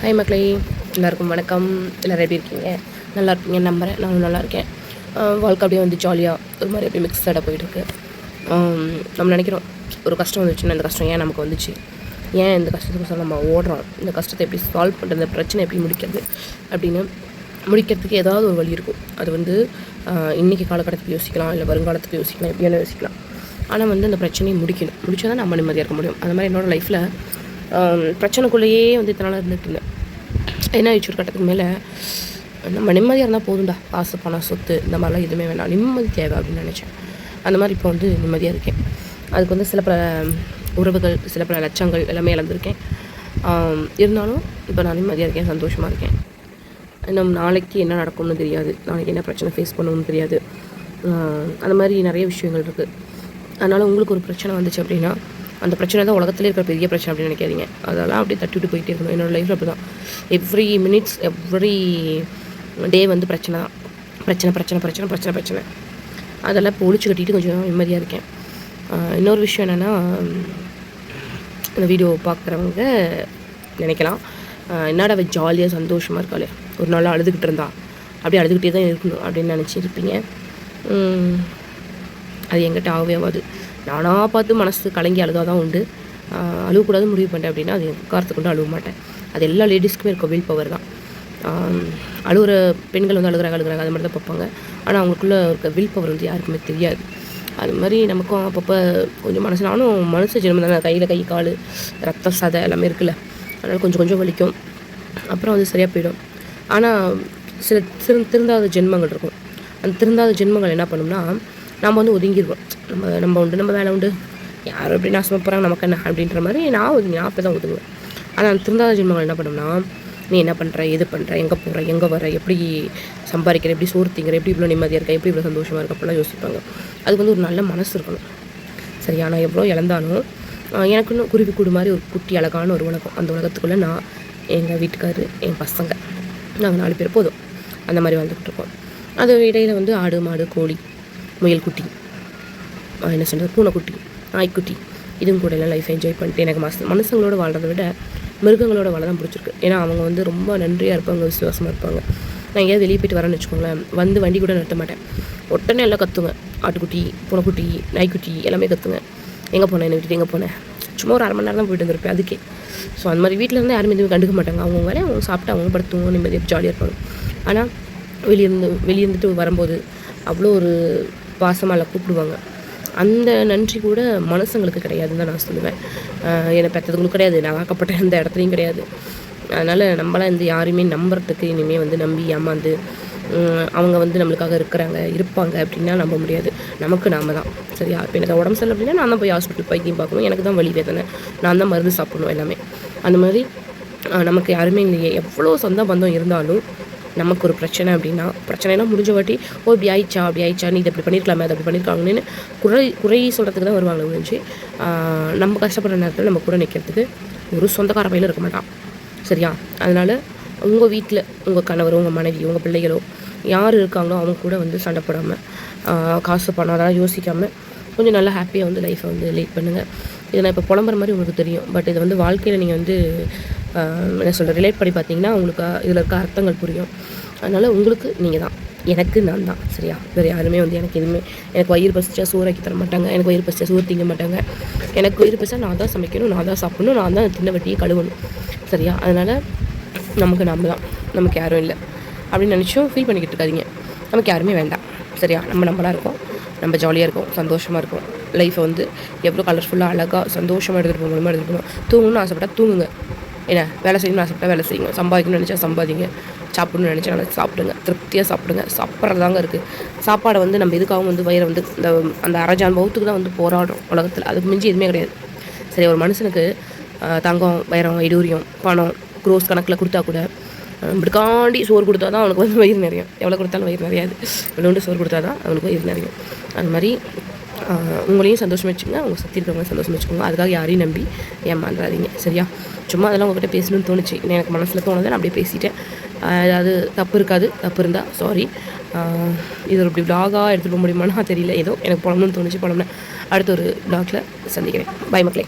Hi மக்களே. எல்லாருக்கும் வணக்கம். எல்லோரும் எப்படி இருக்கீங்க? நல்லா இருப்பீங்க நம்புகிறேன் நானும் நல்லா இருக்கேன். வாழ்க்கை அப்படியே வந்து ஜாலியாக ஒரு மாதிரி அப்படியே மிக்சடாக போயிட்டுருக்கு. நம்ம நினைக்கிறோம் ஒரு கஷ்டம் வந்துச்சுன்னா இந்த கஷ்டம் ஏன் நமக்கு வந்துச்சு? ஏன் இந்த கஷ்டத்துக்கு நம்ம ஓடுறோம்? இந்த கஷ்டத்தை எப்படி சால்வ் பண்ணுறது இந்த பிரச்சனை எப்படி முடிக்கிறது? அப்படின்னு முடிக்கிறதுக்கு ஏதாவது ஒரு வழி இருக்கும். அது வந்து இன்றைக்கி காலகட்டத்துக்கு யோசிக்கலாம். இல்லை வருங்காலத்துக்கு யோசிக்கலாம். எப்படியான யோசிக்கலாம். ஆனால் வந்து அந்த பிரச்சனையை முடிக்கணும். முடிச்சால் தான் நம்ம நிம்மதியாக இருக்க முடியும். அந்த மாதிரி என்னோடய லைஃப்பில் பிரச்சனைக்குள்ளேயே வந்து இத்தனை இருந்துட்டு இருந்தேன். என்ன ஆயிடுச்சு ஒரு கட்டத்துக்கு மேலே? நம்ம நிம்மதியாக இருந்தால் போதும்டா. காசு பணம் சொத்து இந்த மாதிரிலாம் எதுவுமே வேணாம். நிம்மதி தேவை அப்படின்னு நினச்சேன். அந்த மாதிரி இப்போ வந்து நிம்மதியாக இருக்கேன். அதுக்கு வந்து சில பல உறவுகள் சில பல லட்சங்கள் எல்லாமே இழந்திருக்கேன். இருந்தாலும் இப்போ நான் நிம்மதியாக இருக்கேன் சந்தோஷமாக இருக்கேன். நம்ம நாளைக்கு என்ன நடக்கும்னு தெரியாது. நாளைக்கு என்ன பிரச்சனை ஃபேஸ் பண்ணணும்னு தெரியாது. அந்த மாதிரி நிறைய விஷயங்கள் இருக்குது அதனால் உங்களுக்கு ஒரு பிரச்சனை வந்துச்சு அப்படின்னா அந்த பிரச்சனை தான் உலகத்துலேயே இருக்கிற பெரிய பிரச்சனை அப்படின்னு நினைக்காதீங்க. அதெல்லாம் அப்படியே தட்டி விட்டு போயிட்டே இருக்கணும். என்னோட லைஃப்பில் அப்படி தான் எவ்ரி மினிட்ஸ் எவ்ரி டே வந்து பிரச்சனை தான். பிரச்சனை பிரச்சனை பிரச்சனை பிரச்சனை பிரச்சனை. அதெல்லாம் இப்போ ஒழிச்சு கட்டிட்டு கொஞ்சம் நிம்மதியாக இருக்கேன். இன்னொரு விஷயம் என்னென்னா இந்த வீடியோ பார்க்குறவங்க நினைக்கலாம். என்னடா அவள் ஜாலியாக சந்தோஷமாக இருக்காளே. ஒரு நாள் அழுதுகிட்டு இருந்தா. அப்படியே அழுதுகிட்டே தான் இருக்கணும் அப்படின்னு நினச்சிருப்பீங்க. அது எங்கிட்ட ஆகவே ஆகாது. நானாக பார்த்து மனசு கலங்கி அழுதாக தான் உண்டு. அழுகக்கூடாது அழுவக்கூடாது முடிவு பண்ணிட்டேன் அப்படின்னா அது காரத்தை கொண்டு அழுவ மாட்டேன். அது எல்லா லேடிஸ்க்குமே இருக்க வில் பவர் தான். அழுகிற பெண்கள் வந்து அழுகுறாங்க அழுகுறாங்க அது மட்டும் தான் பார்ப்பாங்க. ஆனால் அவங்களுக்குள்ளே இருக்க வில் பவர் வந்து யாருக்குமே தெரியாது. அது மாதிரி நமக்கும் அப்பப்போ கொஞ்சம் மனசு நானும் மனசு ஜென்மம் தானே கையில் கை கால் ரத்தம் சதை எல்லாமே இருக்குல்ல. அதனால் கொஞ்சம் கொஞ்சம் வலிக்கும். அப்புறம் வந்து சரியாக போயிடும். ஆனால் சில திரு திருந்தாத ஜென்மங்கள் இருக்கும். அந்த திருந்தாத ஜென்மங்கள் என்ன பண்ணும்னா நம்ம வந்து ஒதுங்கிடுவோம் நம்ம நம்ம உண்டு நம்ம வேலை உண்டு. யாரும் எப்படி நாசமாக போகிறாங்க நமக்கு என்ன அப்படின்ற மாதிரி நான் ஒதுங்கி நான் அப்போ தான் ஒதுங்குவேன். ஆனால் அந்த திருந்தாத ஜென்மங்கள் என்ன பண்ணோம்னா நீ என்ன பண்ணுற எது பண்ணுற எங்கே போகிற எங்கே வர எப்படி சம்பாதிக்கிற எப்படி சோறு திங்கிற எப்படி இவ்வளோ நிம்மதியாக இருக்க எப்படி இவ்வளோ சந்தோஷமாக இருக்க அப்படிலாம் யோசிப்பாங்க. அதுக்கு வந்து ஒரு நல்ல மனசு இருக்கணும். சரியா நான் எவ்வளோ இழந்தாலும் எனக்குன்னு குருவி கூடு மாதிரி ஒரு குட்டி அழகான ஒரு உலகம். அந்த உலகத்துக்குள்ளே நான் எங்கள் வீட்டுக்காரு என் பசங்க நாங்கள் நாலு பேர் போதும். அந்த மாதிரி வாழ்ந்துக்கிட்டு இருக்கோம். அது இடையில் வந்து ஆடு மாடு கோழி முயல் குட்டி என்ன சொல்கிறது பூனைக்குட்டி நாய்க்குட்டி. இதுவும் கூட எல்லாம் லைஃப் என்ஜாய் பண்ணிட்டு எனக்கு மனசு மனுஷங்களோட வாழ்கிறத விட மிருகங்களோட வாழ தான் பிடிச்சிருக்கு. ஏன்னா அவங்க வந்து ரொம்ப நன்றியாக இருப்பாங்க விசுவாசமாக இருப்பாங்க. நான் எங்கேயாவது வெளியே போயிட்டு வரேன்னு வச்சுக்கோங்களேன் வந்து வண்டி கூட நிறுத்த மாட்டேன். உடனே எல்லாம் கற்றுங்க ஆட்டுக்குட்டி பூனைக்குட்டி நாய்க்குட்டி எல்லாமே கற்றுங்க எங்கே போனேன் என்னை விட்டுட்டு எங்கே போனேன் சும்மா ஒரு அரை மணி நேரம் தான் போயிட்டு வந்திருப்பேன் அதுக்கே. ஸோ அந்த மாதிரி வீட்டில் இருந்து யாருமே எதுவும் கண்டுக்க மாட்டாங்க. அவங்க வேலையை அவங்க சாப்பிட்டு அவங்க படுத்துவோம் நிம்மதியாக ஜாலியாக இருப்பாங்க. ஆனால் வெளியிருந்து வெளியிருந்துட்டு வரும்போது அவ்வளோ ஒரு பாசமாக கூப்பிடுவாங்க. அந்த நன்றி கூட மனசுங்களுக்கு கிடையாதுன்னு தான் நான் சொல்லுவேன். என்னை பெற்றதுங்களும் கிடையாது. நான் ஆக்கப்பட்ட எந்த இடத்துலையும் கிடையாது. அதனால் நம்மளாம் இந்த யாரையுமே நம்புறதுக்கு இனிமேல் வந்து நம்பி ஏமாந்து அவங்க வந்து நம்மளுக்காக இருக்கிறாங்க இருப்பாங்க அப்படின்னா நம்ப முடியாது. நமக்கு நாம தான். சரியா? இப்போ எனக்கு உடம்பு சரியில்லை அப்படின்னா நான் தான் போய் ஹாஸ்பிட்டல் பைத்தியம் பார்க்கணும். எனக்கு தான் வலி வேதனை. நான் தான் மருந்து சாப்பிடணும் எல்லாமே. அந்த மாதிரி நமக்கு யாருமே இல்லையே. எவ்வளோ சொந்த பந்தம் இருந்தாலும் நமக்கு ஒரு பிரச்சனை அப்படின்னா பிரச்சனைனா முடிஞ்ச வாட்டி ஓ இப்படி ஆயிடுச்சா அப்படி ஆயிடுச்சா நீ இதை இப்படி பண்ணியிருக்கலாமே அதை அப்படி பண்ணியிருக்காங்கன்னு குறை குறை சொல்கிறதுக்கு தான் வருவாங்க முடிஞ்சு நம்ம கஷ்டப்படுற நேரத்தில் நம்ம கூட நிற்கிறதுக்கு ஒரு சொந்தக்கார பையில இருக்க மாட்டான். சரியா? அதனால் உங்கள் வீட்டில் உங்கள் கணவர் உங்கள் மனைவி உங்கள் பிள்ளைகளோ யார் இருக்காங்களோ அவங்க கூட வந்து சண்டை போடாமல் காசு பணம் அதெல்லாம் யோசிக்காமல் கொஞ்சம் நல்லா ஹாப்பியாக வந்து லைஃப்பை வந்து லீட் பண்ணுங்கள் இது நான் இப்போ புலம்புற மாதிரி உங்களுக்கு தெரியும். பட் இது வந்து வாழ்க்கையில் நீங்கள் வந்து என்ன சொல்கிற ரிலேட் பண்ணி பார்த்தீங்கன்னா உங்களுக்கு இதில் இருக்க அர்த்தங்கள் புரியும். அதனால் உங்களுக்கு நீங்கள் தான். எனக்கு நான் தான் சரியா? வேறு யாருமே வந்து எனக்கு எதுவுமே எனக்கு வயிறு பசிச்சா சோறாக்கி தர மாட்டாங்க எனக்கு வயிறு பசிச்சா சோறு திங்க மாட்டாங்க. எனக்கு வயிறு பசிச்சா நான் தான் சமைக்கணும் நான் தான் சாப்பிடணும் நான் தான் தின்ன வட்டியை கழுவணும் சரியா? அதனால் நமக்கு நம்ம தான் நமக்கு யாரும் இல்லை. அப்படின்னு நினச்சும் ஃபீல் பண்ணிக்கிட்டு இருக்காதிங்க. நமக்கு யாருமே வேண்டாம் சரியா? நம்ம நம்மளாக இருக்கோம் நம்ம ஜாலியாக இருக்கோம் சந்தோஷமாக இருக்கும். லைஃப்பை வந்து எவ்வளோ கலர்ஃபுல்லாக அழகாக சந்தோஷமாக எடுத்துகிட்டு போகணுமோ எடுத்துகிட்டு போகணும். தூங்கணும்னு ஆசைப்பட்டால் தூங்குங்க. என்ன வேலை செய்யணும்னு ஆசைப்பட்டா வேலை செய்யுங்க. சம்பாதிக்கணும்னு நினச்சா சம்பாதிங்க. சாப்பிடணும்னு நினச்சா நல்லா சாப்பிடுங்க. திருப்தியாக சாப்பிடுங்க. சாப்பிட்றது தாங்க இருக்குது சாப்பாடை வந்து நம்ம எதுக்காகவும் வந்து வயிறை வந்து இந்த அந்த அரஜான் பௌத்துக்கு தான் வந்து போராடுறோம் உலகத்தில். அதுக்கு மிஞ்சி எதுவுமே கிடையாது. சரி ஒரு மனுஷனுக்கு தங்கம் வைரம் இடூரியம் பணம் க்ரோஸ் கணக்கில் கொடுத்தா கூட இப்படிக்காண்டி சோறு கொடுத்தா தான் அவனுக்கு வந்து வயிறு நிறையும். எவ்வளோ கொடுத்தாலும் வயிறு நிறையாது. இவ்வளோண்டு சோறு கொடுத்தா தான் அவனுக்கு வயிறு நிறையும். அது மாதிரி உங்களையும் சந்தோஷமாக வச்சுக்கோங்க. அவங்க சுற்றி இருக்கிறவங்க சந்தோஷமாக வச்சுக்கோங்க. அதுக்காக யாரையும் நம்பி ஏமாந்துடாதீங்க சரியா? சும்மா அதெல்லாம் உங்ககிட்ட பேசணும்னு தோணுச்சு. எனக்கு மனசில் தோணுது நான் அப்படியே பேசிட்டேன். ஏதாவது தப்பு இருக்காது தப்பு இருந்தால் சாரி இது ஒரு இப்படி vlog-ஆ எடுத்துகிட்டு போக முடியுமானா தெரியல. ஏதோ எனக்கு புலம்பணும்னு தோணுச்சு புலம்புனேன். அடுத்த ஒரு vlog-ல சந்திக்கிறேன். பை மக்களே.